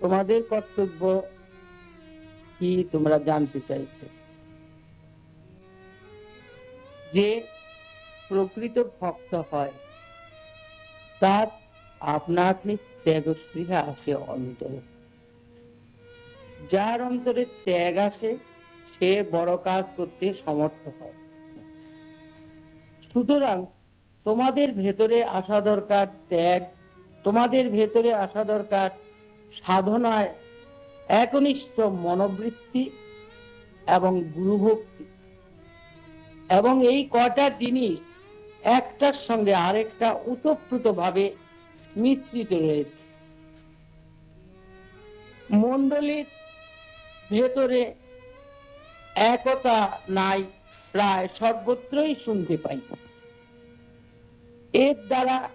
তোমাদের কর্তব্য কি তোমরা জানতে চাইছো? যে প্রকৃত ভক্ত হয়, তার আপনা আপনি ত্যাগস্পৃহা আসে অন্তরে। যার অন্তরে ত্যাগ আসে, সে বড় কাজ করতে সমর্থ হয়। সুতরাং তোমাদের ভেতরে আসা দরকার ত্যাগ, তোমাদের ভেতরে আসা দরকার সাধনায় একনিষ্ঠ মনোবৃত্তি এবং গুরুভক্তি। এবং এই কটা জিনিস একটার সঙ্গে আরেকটা উতপ্রুত ভাবে মিশ্রিত রয়েছে। মন্ডলীর ভেতরে একতা নাই প্রায় সর্বত্রই শুনতে পাই। এর দ্বারা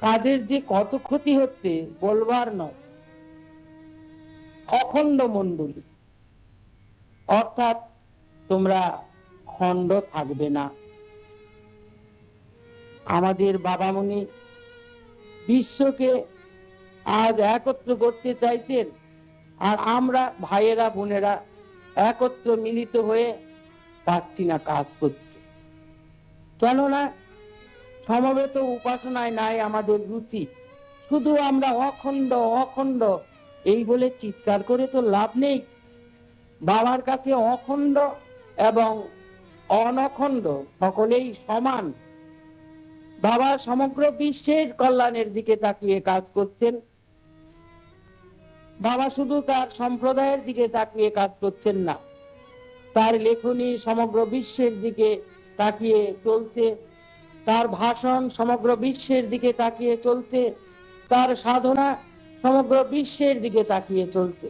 কাদের যে কত ক্ষতি হচ্ছে বলবার নয়। অখণ্ড মন্ডলী অর্থাৎ তোমরা খণ্ড থাকবে না। আমাদের বাবামণি বিশ্বকে আজ একত্র করতে চাইতেন আর আমরা ভাইয়েরা, বোনেরা একত্র মিলিত হয়ে পারছি না কাজ করতে কেননা সমবেত উপাসনায় নাই আমাদের রুচি। শুধু আমরা অখণ্ড অখণ্ড, এই বলে চিৎকার করে তো লাভ নেই। বাবার কাছে অখণ্ড এবং অনখণ্ড সকলেই সমান। বাবা সমগ্র বিশ্বের কল্যাণের দিকে তাকিয়ে কাজ করছেন। বাবা শুধু তার সম্প্রদায়ের দিকে তাকিয়ে কাজ করছেন না। তার লেখনী সমগ্র বিশ্বের দিকে তাকিয়ে চলছে। তার ভাষণ সমগ্র বিশ্বের দিকে তাকিয়ে চলতে তার সাধনা সমগ্র বিশ্বের দিকে তাকিয়ে চলছে